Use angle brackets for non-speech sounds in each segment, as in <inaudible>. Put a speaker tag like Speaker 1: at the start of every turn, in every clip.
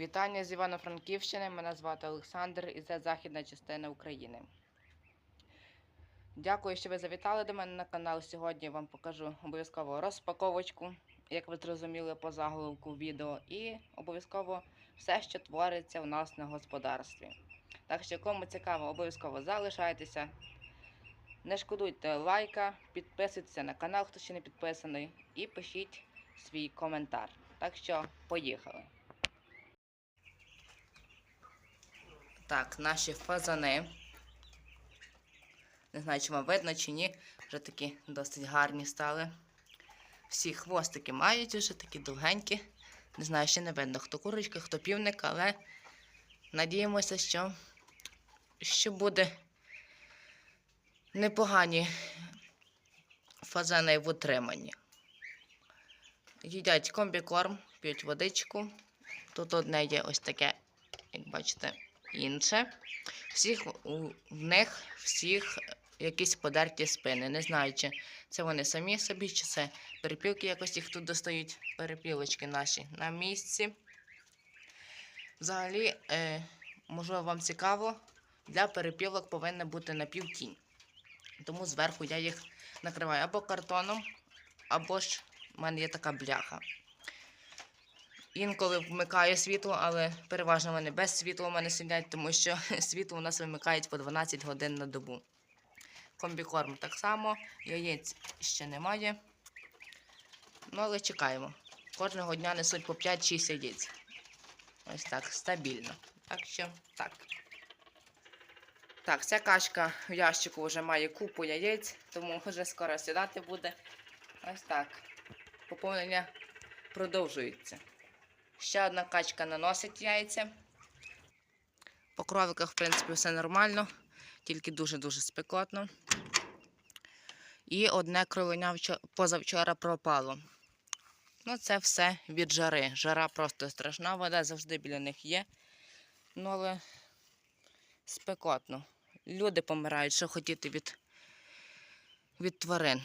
Speaker 1: Вітання з Івано-Франківщини. Мене звати Олександр і це західна частина України. Дякую, що ви завітали до мене на канал. Сьогодні я вам покажу обов'язково розпаковочку, як ви зрозуміли по заголовку відео, і обов'язково все, що твориться у нас на господарстві. Так що, кому цікаво, обов'язково залишайтеся. Не шкодуйте лайка, підписуйтесь на канал, хто ще не підписаний, і пишіть свій коментар. Так що, поїхали. Так, наші фазани. Не знаю, чи вам видно, чи ні. Вже такі досить гарні стали. Всі хвостики мають вже такі довгенькі. Не знаю, ще не видно, хто курочка, хто півник, але надіємося, що, що буде непогані фазани в утриманні. Їдять комбікорм, п'ють водичку. Тут одне є ось таке, як бачите, інше. Всіх у них всіх якісь подерті спини. Не знаю, чи це вони самі собі, чи це перепілки якось їх тут достають, перепілочки наші на місці. Взагалі, е, можливо, вам цікаво, для перепілок повинна бути напівтінь. Тому зверху я їх накриваю або картоном, або ж в мене є така бляха. Інколи вмикаю світло, але переважно вони без світла у мене сидять, тому що <laughs> світло у нас вимикають по 12 годин на добу. Комбікорм так само, яєць ще немає. Ну, але чекаємо. Кожного дня несуть по 5-6 яєць. Ось так, стабільно. Так що, так. Так, ця качка в ящику вже має купу яєць, тому вже скоро сідати буде. Ось так. Поповнення продовжується. Ще одна качка наносить яйця. По кроликах, в принципі, все нормально, тільки дуже-дуже спекотно. І одне кроленя позавчора пропало. Ну, це все від жари. Жара просто страшна, вода завжди біля них є. Ну, але спекотно. Люди помирають, що хотіти від, від тварин.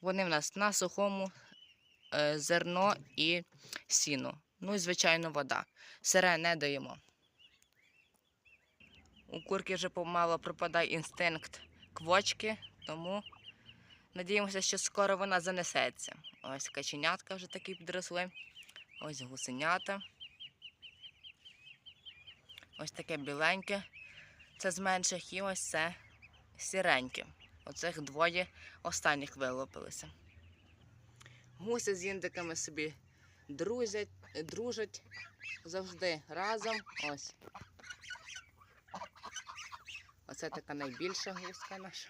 Speaker 1: Вони в нас на сухому зерно і сіно. Ну і, звичайно, вода. Сире не даємо. У курки вже помало пропадає інстинкт квочки, тому надіємося, що скоро вона занесеться. Ось каченятка вже такі підросли. Ось гусенята. Ось таке біленьке. Це з менших і ось це сіреньке. Оцих двоє останніх вилупилися. Гуси з індиками собі друзять, дружать завжди разом. Ось. Оце така найбільша гуска наша.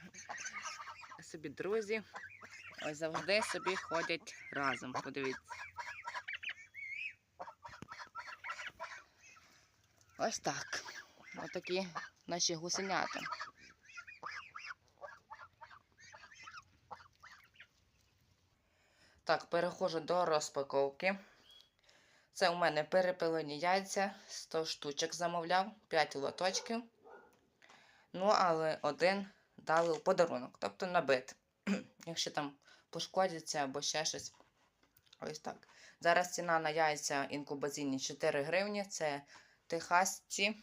Speaker 1: Собі друзі. Ось завжди собі ходять разом. Подивіться. Ось так. Ось такі наші гусенята. Так, переходжу до розпаковки. Це у мене перепилені яйця, 100 штучок замовляв, 5 лоточків. Ну, але один дали у подарунок, тобто набит. <clears throat> Якщо там пошкодяться або ще щось. Ось так. Зараз ціна на яйця інкубаційні 4 гривні. Це техасці.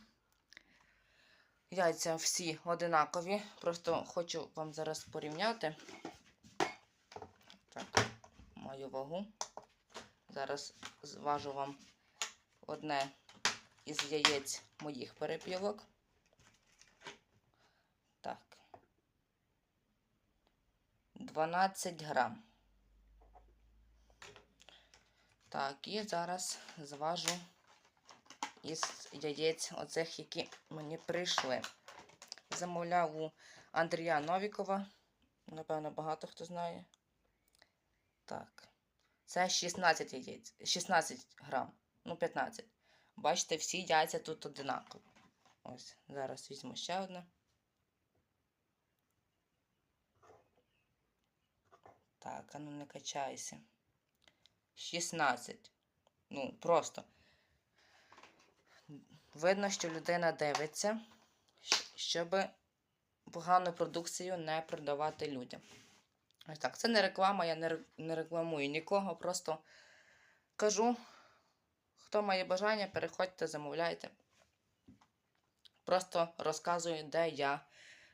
Speaker 1: Яйця всі одинакові. Просто хочу вам зараз порівняти. Так, маю вагу. Зараз зважу вам одне із яєць моїх перепілок. Так. 12 грам. Так, і зараз зважу із яєць оцих, які мені прийшли. Замовляв у Андрія Новікова. Напевно, багато хто знає. Так. Це 16 яєць. 16 грам. Ну, 15. Бачите, всі яйця тут одинакові. Ось, зараз візьму ще одне. Так, а ну не качайся. 16. Ну, просто. Видно, що людина дивиться, щоб погану продукцію не продавати людям. Ось так, це не реклама, я не рекламую нікого, просто кажу, хто має бажання, переходьте, замовляйте. Просто розказую, де я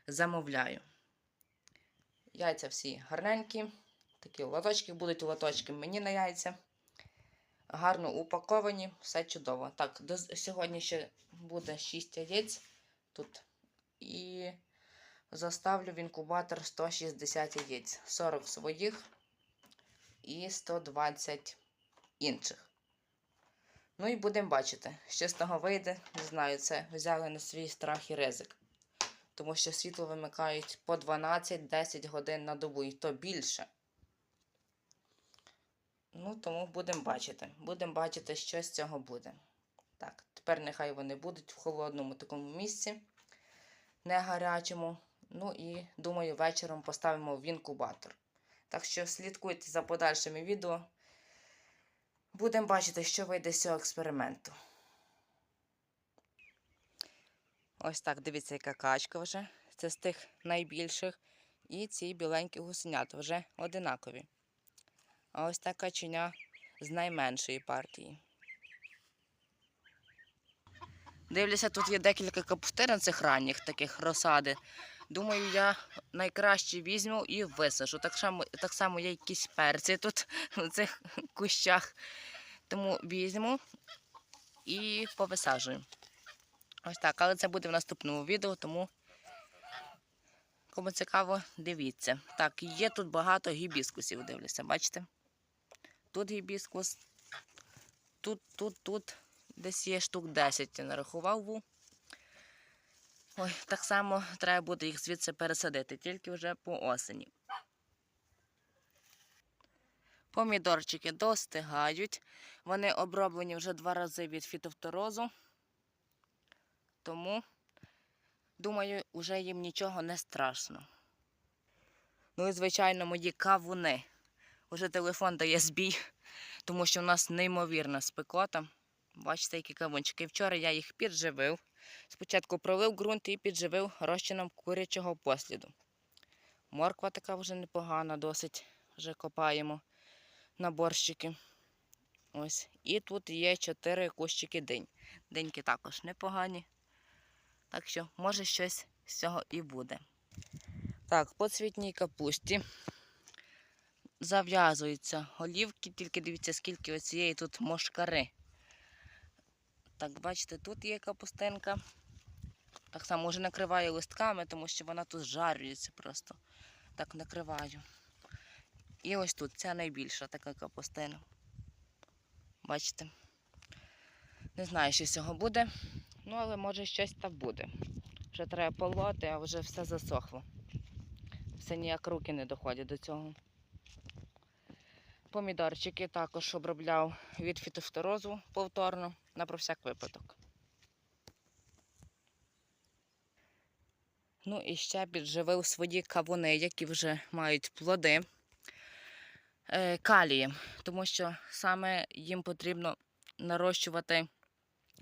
Speaker 1: замовляю. Яйця всі гарненькі. Такі лоточки будуть лоточки мені на яйця. Гарно упаковані, все чудово. Так, до, сьогодні ще буде 6 яєць тут. І заставлю в інкубатор 160 яєць. 40 своїх і 120 інших. Ну і будемо бачити, що з того вийде. Не знаю, це взяли на свій страх і ризик. Тому що світло вимикають по 12-10 годин на добу, і то більше. Ну, тому будемо бачити. Будемо бачити, що з цього буде. Так, тепер нехай вони будуть в холодному такому місці, не гарячому. Ну і думаю, вечором поставимо в інкубатор. Так що слідкуйте за подальшими відео. Будемо бачити, що вийде з цього експерименту. Ось так, дивіться, яка качка вже. Це з тих найбільших. І ці біленькі гусенята вже одинакові. А ось та каченя з найменшої партії. Дивлюся, тут є декілька капустин цих ранніх таких розсади. Думаю, я найкраще візьму і висажу. Так само, так само є якісь перці тут <laughs> в цих кущах. Тому візьму і повисаджую. Ось так, але це буде в наступному відео, тому кому цікаво, дивіться. Так, є тут багато гібіскусів, дивлюся, бачите? Тут гібіскус, тут, тут, тут десь є штук 10, я нарахував. Ой, так само треба буде їх звідси пересадити, тільки вже по осені. Помідорчики достигають. Вони оброблені вже два рази від фітофторозу. Тому, думаю, вже їм нічого не страшно. Ну і, звичайно, мої кавуни. Уже телефон дає збій, тому що у нас неймовірна спекота. Бачите, які кавунчики. Вчора я їх підживив. Спочатку пролив ґрунт і підживив розчином курячого посліду. Морква така вже непогана, досить вже копаємо на борщики. Ось. І тут є чотири кущики динь. Деньки також непогані. Так що, може, щось з цього і буде. Так, по цвітній капусті зав'язуються голівки, тільки дивіться, скільки оцієї тут мошкари. Так, бачите, тут є капустинка. Так само вже накриваю листками, тому що вона тут жарюється просто. Так накриваю. І ось тут ця найбільша така капустина. Бачите? Не знаю, що з цього буде. Ну, але може щось так буде. Вже треба полоти, а вже все засохло. Все ніяк руки не доходять до цього. Помідорчики також обробляв від фітофторозу повторно на про всяк випадок. Ну і ще підживив свої кавуни, які вже мають плоди е, калієм, тому що саме їм потрібно нарощувати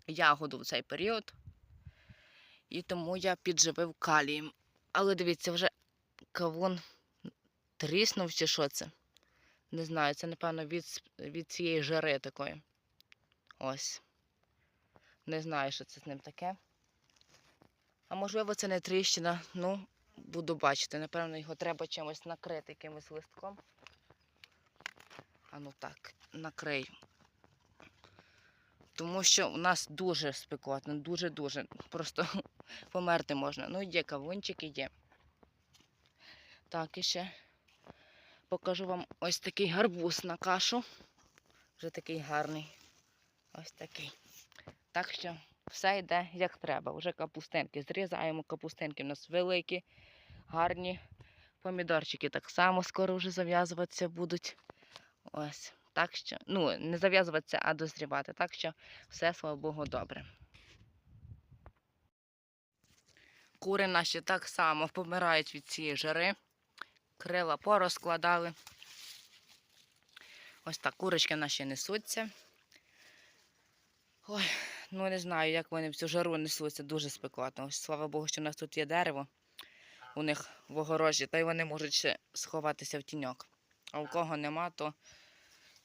Speaker 1: ягоду в цей період. І тому я підживив калієм. Але дивіться, вже кавун тріснув чи що це. Не знаю, це, напевно, від, від цієї жари такої. Ось. Не знаю, що це з ним таке. А можливо, це не тріщина. Ну, буду бачити. Напевно, його треба чимось накрити якимось листком. А ну так, накрию. Тому що у нас дуже спекотно, дуже-дуже. Просто <laughs> померти можна. Ну, є кавунчики, є. Так, і ще покажу вам ось такий гарбуз на кашу. Вже такий гарний. Ось такий. Так що все йде як треба. Вже капустинки зрізаємо. Капустинки у нас великі, гарні. Помідорчики так само скоро вже зав'язуватися будуть. Ось. Так що, ну, не зав'язуватися, а дозрівати. Так що все, слава Богу, добре. Кури наші так само помирають від цієї жари. Крила порозкладали. Ось так курочки наші несуться. Ой, ну не знаю, як вони в цю жару несуться, дуже спекотно. Ось, слава Богу, що в нас тут є дерево у них в огорожі, та й вони можуть ще сховатися в тіньок. А у кого нема, то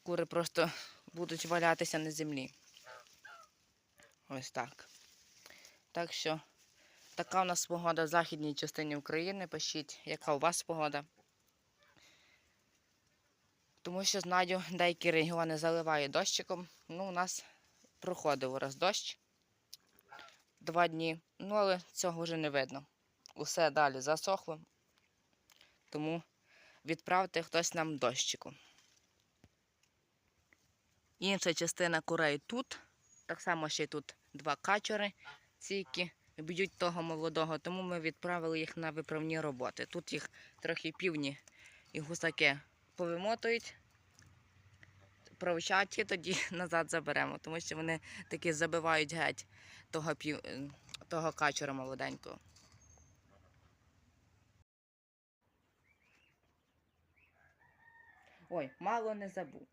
Speaker 1: кури просто будуть валятися на землі. Ось так. Так що така у нас погода в західній частині України. Пишіть, яка у вас погода. Тому що знаю, деякі регіони заливає дощиком. Ну, у нас проходив раз дощ два дні. Ну, але цього вже не видно. Усе далі засохло. Тому відправте хтось нам дощику. Інша частина курей тут. Так само ще тут два качури, ці, які б'ють того молодого, тому ми відправили їх на виправні роботи. Тут їх трохи півні і гусаки повимотують, провчать і тоді <laughs> назад заберемо, тому що вони таки забивають геть того, пів... е, того качура молоденького. Ой, мало не забув.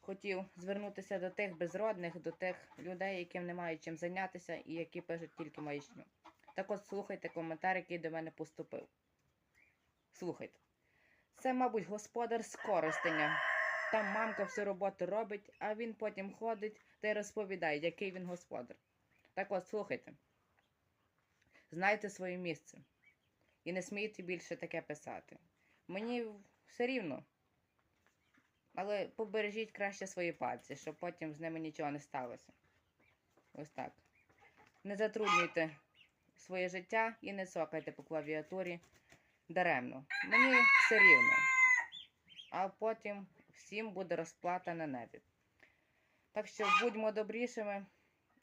Speaker 1: Хотів звернутися до тих безродних, до тих людей, яким немає чим зайнятися і які пишуть тільки маячню. Так от слухайте коментар, який до мене поступив. Слухайте. Це, мабуть, господар з користення. Там мамка всю роботу робить, а він потім ходить та й розповідає, який він господар. Так от, слухайте. Знайте своє місце. І не смійте більше таке писати. Мені все рівно. Але побережіть краще свої пальці, щоб потім з ними нічого не сталося. Ось так. Не затруднюйте своє життя і не цокайте по клавіатурі даремно. Мені все рівно. А потім всім буде розплата на небі. Так що будьмо добрішими.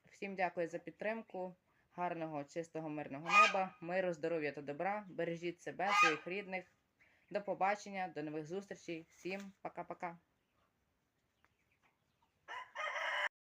Speaker 1: Всім дякую за підтримку. Гарного, чистого, мирного неба, миру, здоров'я та добра. Бережіть себе, своїх рідних. До побачення, до нових зустрічей. Всім пока-пока.